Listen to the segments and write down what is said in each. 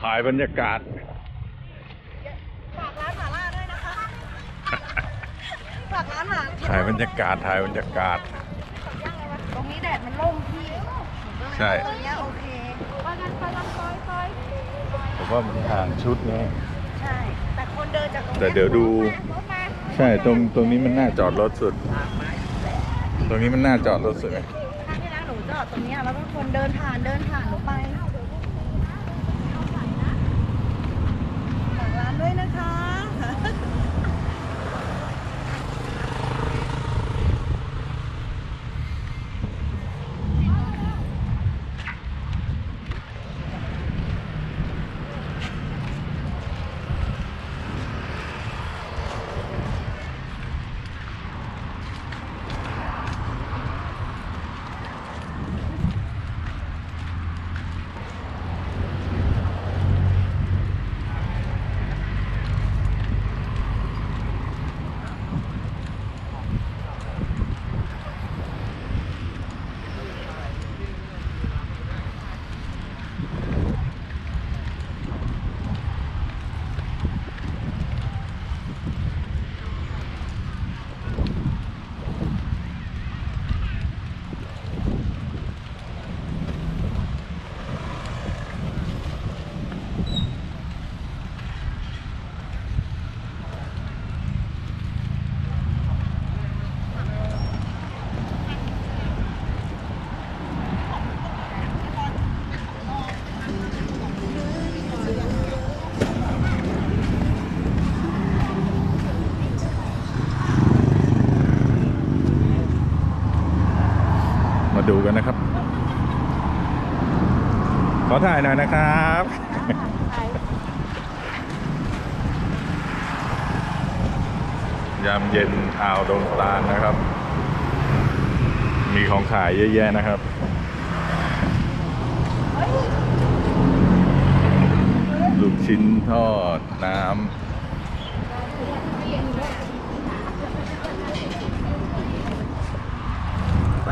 ถ่ายบรรยากาศ ฝากร้านหมาล่าด้วยนะคะ ฝากร้านหมาถ่ายบรรยากาศ ถ่ายบรรยากาศ ตรงนี้แดดมันร่มพี่ใช่ ตรงเนี้ยโอเคไปกันไปกันซอยซอยผมว่ามันทางชุดไงใช่ แต่คนเดินจากตรงนี้แต่เดี๋ยวดู รถมาใช่ ตรง ตรงนี้มันน่าจอดรถสุด ตรงนี้มันน่าจอดรถสุดไงถ้าที่ร้านหนูจอดตรงเนี้ยแล้วก็คนเดินผ่านเดินผ่านหนูไปฝากร้าน ด้วยนะคะ ถ่ายหน่อยนะครับ ยามเย็นอ่าวดงตาลนะครับ มีของขายเยอะแยะนะครับลูกชิ้นทอดน้ำไป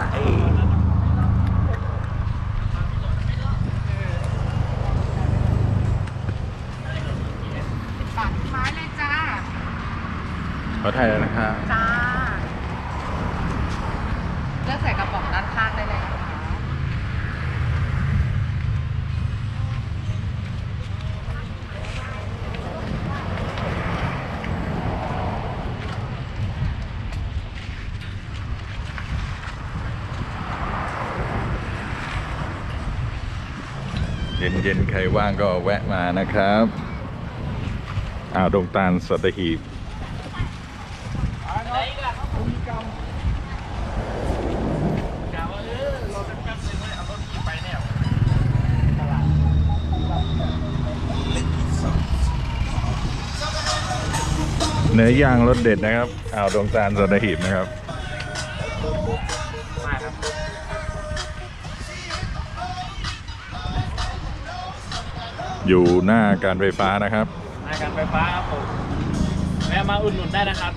ปากไม้เลยจ้า ขอถ่ายแล้วนะครับจ้า เลือกใส่กระป๋องด้านข้างได้เลยนะคะเย็นๆ ใครว่างก็แวะมานะครับ อ่าวดงตาลสัตหีบเนื้อย่างรสเด็ดนะครับอ่าวดงตาลสัตหีบนะครับอยู่หน้าการไฟฟ้านะครับ การไฟฟ้าครับผมแวะมาอุดหนุนได้นะครับ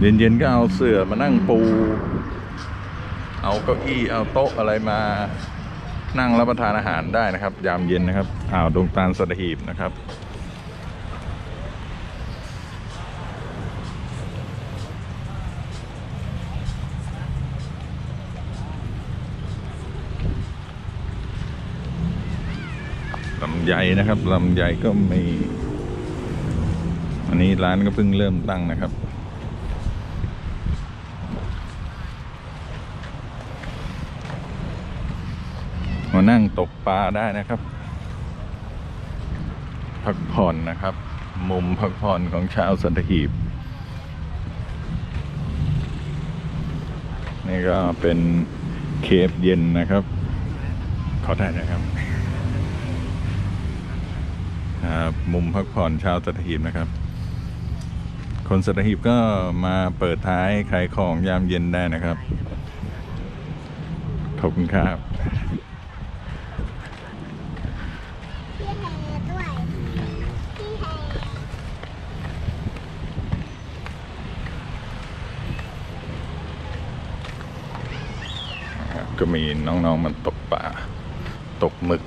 เย็นๆก็เอาเสื่อมานั่งปู เอาเก้าอี้ เอาโต๊ะอะไรมานั่งรับประทานอาหารได้นะครับ ยามเย็นนะครับ อ่าวดงตาลสัตหีบนะครับำไยนะครับลำไยก็มี อันนี้ร้านก็เพิ่งเริ่มตั้งนะครับ มานั่งตกปลาได้นะครับ พักผ่อนนะครับ มุมพักผ่อนของชาวสัตหีบ นี่ก็เป็นเคฟเย็นนะครับ ขอได้นะครับ ครับมุมพักผ่อนชาวสัตหีบนะครับ คนสัตหีบก็มาเปิดท้ายขายของยามเย็นได้นะครับ ขอบคุณครับก็มีน้องๆมันตกปลาตกหมึก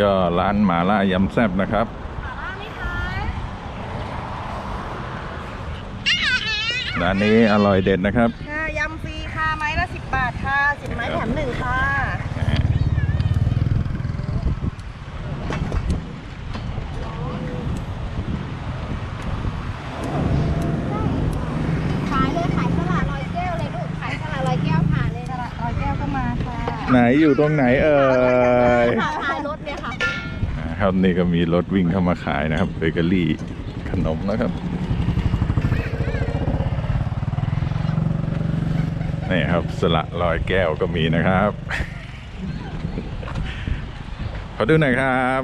ก็ร้านหมาล่ายำแซบนะครับร้านนี้อร่อยเด็ดนะครับค่ะยำฟรีค่ะไม้ละสิบบาทค่ะสิบไม้แถมหนึ่งค่ะขายเลยขายสลัดร้อยแก้วเลยลูกขายสลัดร้อยแก้วผ่านเลยตลาดร้อยแก้วก็มาค่ะไหนอยู่ตรงไหนเอ่ย ขายรถเนี่ยค่ะ ครับ นี่ก็มีรถวิ่งเข้ามาขายนะครับเบเกอรี่ขนมนะครับนี่ครับสละลอยแก้วก็มีนะครับ ขอดูหน่อยครับ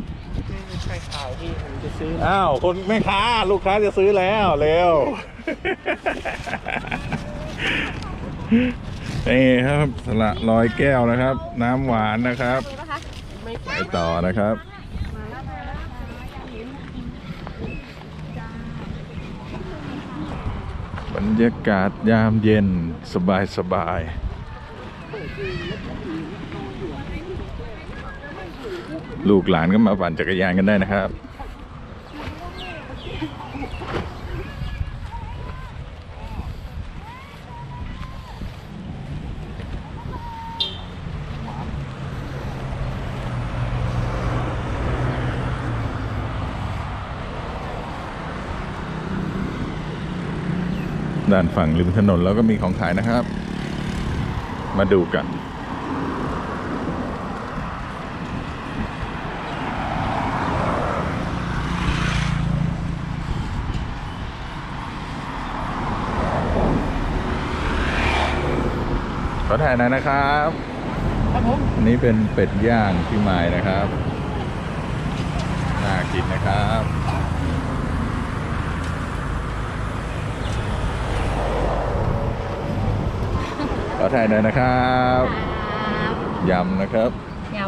ใช่ข่าวที่ผมจะซื้ออ้าวคนแม่ค้าลูกค้าจะซื้อแล้วเร็วนี่ครับสละลอยแก้วนะครับ น้ำหวานนะครับมีปะคะไปต่อนะครับ บ รรยากาศยามเย็นสบายสบายลูกหลานก็มาปั่นจักรยานกันได้นะครับ ด้านฝั่งริมถนนแล้วก็มีของขายนะครับ มาดูกัน ขอถ่ายหน่อยนะครับครับผมอันนี้เป็นเป็ดย่างที่หมายนะครับ น่ากินนะครับ อถ่ายหน่อยนะครับยำนะครับย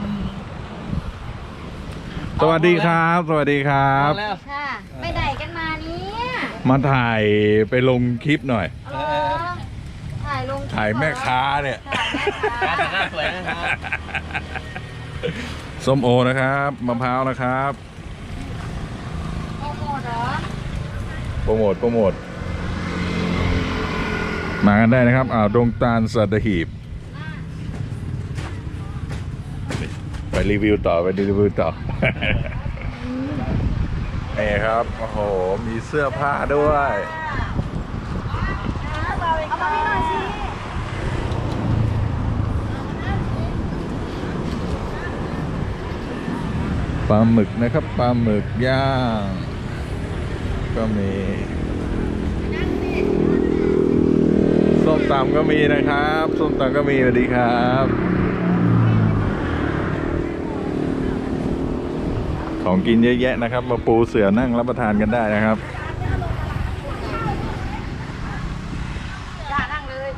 สวัสดีครับ สวัสดีครับเอาแล้วำค่ะ ไปไหนกันมาเนี่ยมาถ่ายไปลงคลิปหน่อยอ๋อถ่ายลงถ่ายแม่ค้าเนี่ยร้านแต่งหน้าสวยนะครับส้มโอนะครับมะพร้าวนะครับโปรโมทเหรอโปรโมทโปรโมท มากันได้นะครับอ่าวดงตาลสัตหีบ ไปรีวิวต่อ ไปรีวิวต่อ นี่ครับ โอ้โห มีเสื้อผ้าด้วยปลาหมึกนะครับปลาหมึกย่าง ก็มี ส้ม ตำก็มีนะครับส้มตำก็มีสวัสดีครับ ของกินเยอะแยะนะครับ มาปูเสือนั่งรับประทานกันได้นะครับจ้านั่งเลย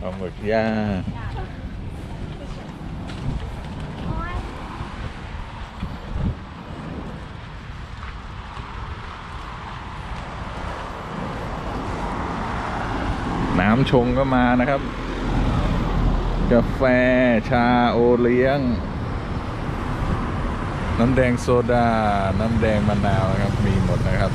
ปลาหมึกย่างน้ำชงก็มานะครับ กาแฟชาโอเลี้ยง น้ำแดงโซดา น้ำแดงมะนาวนะครับ มีหมดนะครับ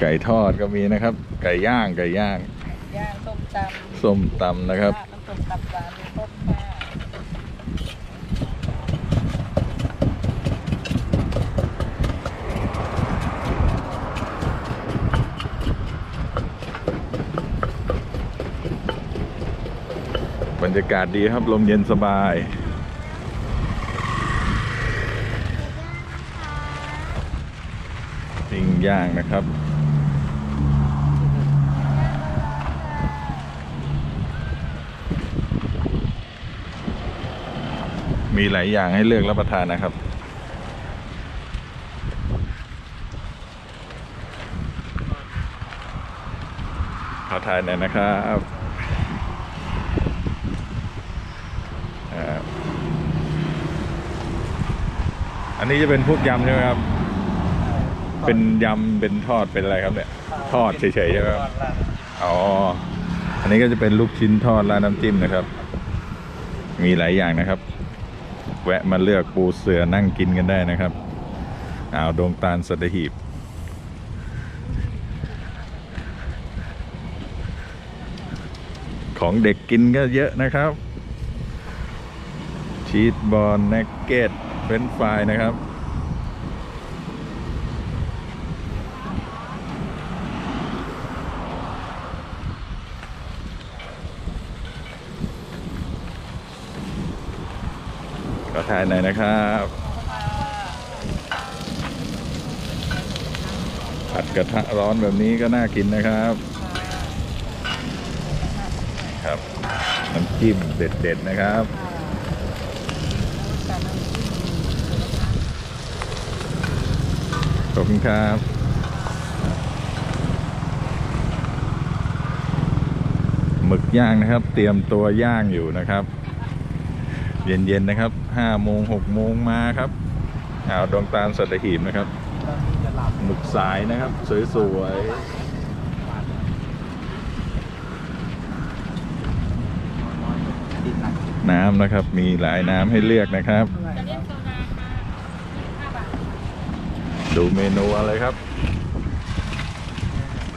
ไก่ทอดก็มีนะครับ ไก่ย่างไก่ย่างย่างต้มตำส้มตำนะครับน้ำต้มตำปลาหรือต้มค่ะ บ รรยากาศดีครับลมเย็นสบาย ปิ้งย่างนะครับมีหลายอย่างให้เลือกรับประทานนะครับ ขอทานหน่อยนะครับอ่า อันนี้จะเป็นพวกยำใช่ไหมครับ เป็นยำ เป็นทอด เป็นอะไรครับเนี่ย ทอดเฉยๆใช่ไหมครับ อ๋อ อันนี้ก็จะเป็นลูกชิ้นทอดราดน้ำจิ้มนะครับ มีหลายอย่างนะครับ แวะมาเลือกปูเสือนั่งกินกันได้นะครับอ่าวดงตาลสัตหีบของเด็กกินก็เยอะนะครับ ชีสบอลเนกเก็ตเฟ รนฟรายนะครับ ก็ถ่ายหน่อยนะครับผัดกระทะร้อนแบบนี้ก็น่ากินนะครับครับน้ำจิ้มเด็ด ๆ นะครับ อบคุณครับหมึกย่างนะครับ เตรียมตัวย่างอยู่นะครับ เย็นๆนะครับห้าโมงหกโมงมาครับอ่าวดวงตาลสัตหีบนะครับหมึกสายนะครับ สวยๆน้ำนะครับมีหลายน้ำให้เลือกนะครับ ดูเมนูอะไรครับ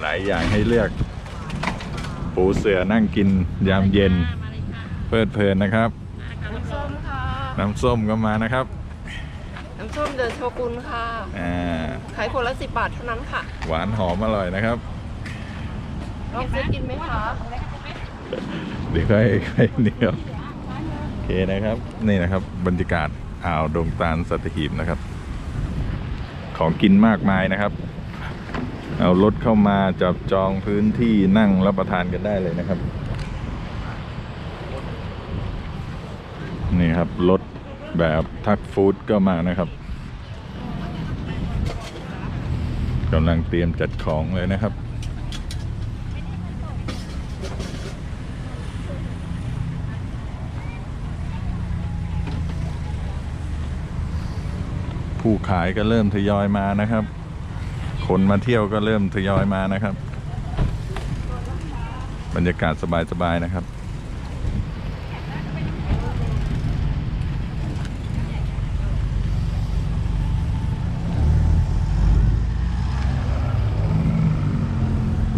หลายอย่างให้เลือก ปูเสือนั่งกินยามเย็น เพลิดเพลินนะครับ น้ำส้มค่ะ น้ำส้มก็มานะครับ น้ำส้มเดินโชกุนค่ะอ่าขายคนละสิบบาทเท่านั้นค่ะ หวานหอมอร่อยนะครับลองซื้อกินไหมคะเดี๋ยวค่อยค่อยเดียวโอเคนะครับ นี่นะครับบรรยากาศอ่าวดงตาลสัตหีบนะครับ ของกินมากมายนะครับ เอารถเข้ามาจับจองพื้นที่นั่งรับประทานกันได้เลยนะครับ นี่ครับรถแบบทักฟู้ดก็มานะครับกำลังเตรียมจัดของเลยนะครับ ผู้ขายก็เริ่มทยอยมานะครับ คนมาเที่ยวก็เริ่มทยอยมานะครับ บรรยากาศสบายๆนะครับ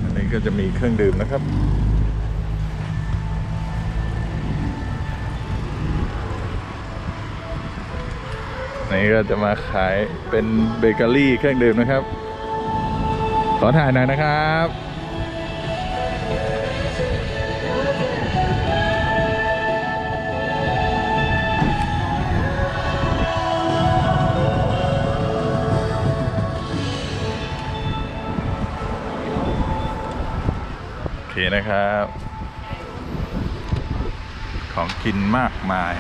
อันนี้ก็จะมีเครื่องดื่มนะครับ นี่ก็จะมาขายเป็นเบเกอรี่เครื่องดื่มนะครับ ขอถ่ายหน่อยนะครับโอเคนะครับ ของกินมากมาย